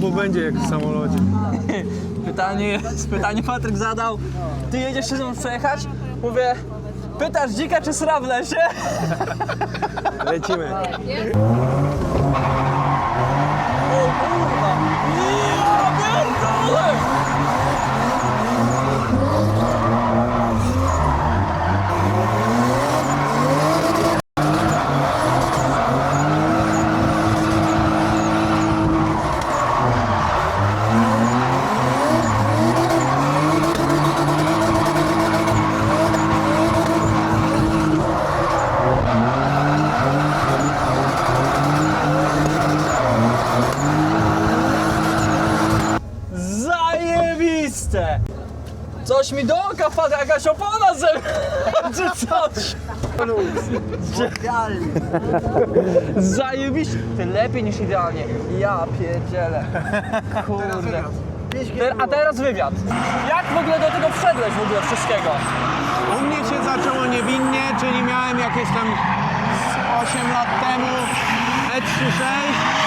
Albo będzie jak w samolocie. Pytanie jest, pytanie Patryk zadał. Ty jedziesz się ze mną przejechać? Mówię, pytasz dzika czy sra w lesie? Lecimy. Zajebiste! Coś mi do oka wpadła, jakaś opona ze czy coś! Zajebiście! Ty lepiej niż idealnie. Ja pierdzielę. Kurde. Te, a teraz wywiad. Jak w ogóle do tego wszedłeś w ogóle wszystkiego? U mnie się zaczęło niewinnie, czyli miałem jakieś tam z 8 lat temu E36.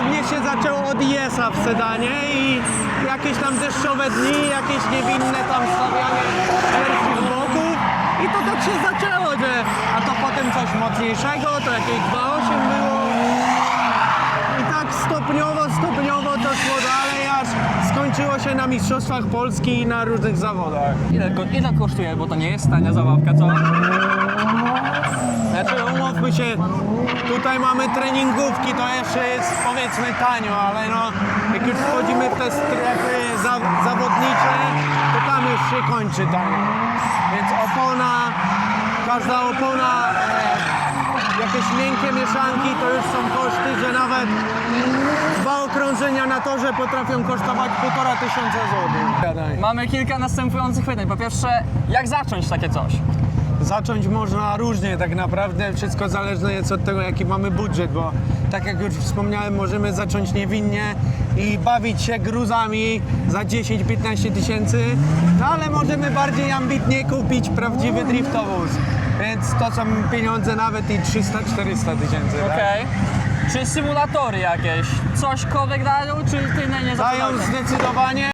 U mnie się zaczęło od IS-a w sedanie i jakieś tam deszczowe dni, jakieś niewinne tam stawianie pierwszych boków. I to tak się zaczęło, że a to potem coś mocniejszego, to jakieś 2.8 było. I tak stopniowo, stopniowo to szło dalej, aż skończyło się na Mistrzostwach Polski i na różnych zawodach. Ile, ko- ile kosztuje, bo to nie jest tania zabawka, co? Znaczy umówmy się, tutaj mamy treningówki, to jeszcze jest powiedzmy tanio, ale no jak już wchodzimy w te strefy za, zawodnicze, to tam już się kończy tanio. Więc opona, każda opona, e, jakieś miękkie mieszanki to już są koszty, że nawet dwa okrążenia na torze potrafią kosztować półtora tysiąca złotych. Mamy kilka następujących pytań. Po pierwsze, jak zacząć takie coś? Zacząć można różnie tak naprawdę, wszystko zależne jest od tego jaki mamy budżet, bo tak jak już wspomniałem, możemy zacząć niewinnie i bawić się gruzami za 10-15 tysięcy, no ale możemy bardziej ambitnie kupić prawdziwy driftowóz, więc to są pieniądze nawet i 300-400 tysięcy. tak? Okej. Czy symulatory jakieś? Coś kodek dają, czy ty nie, nie Dają zdecydowanie,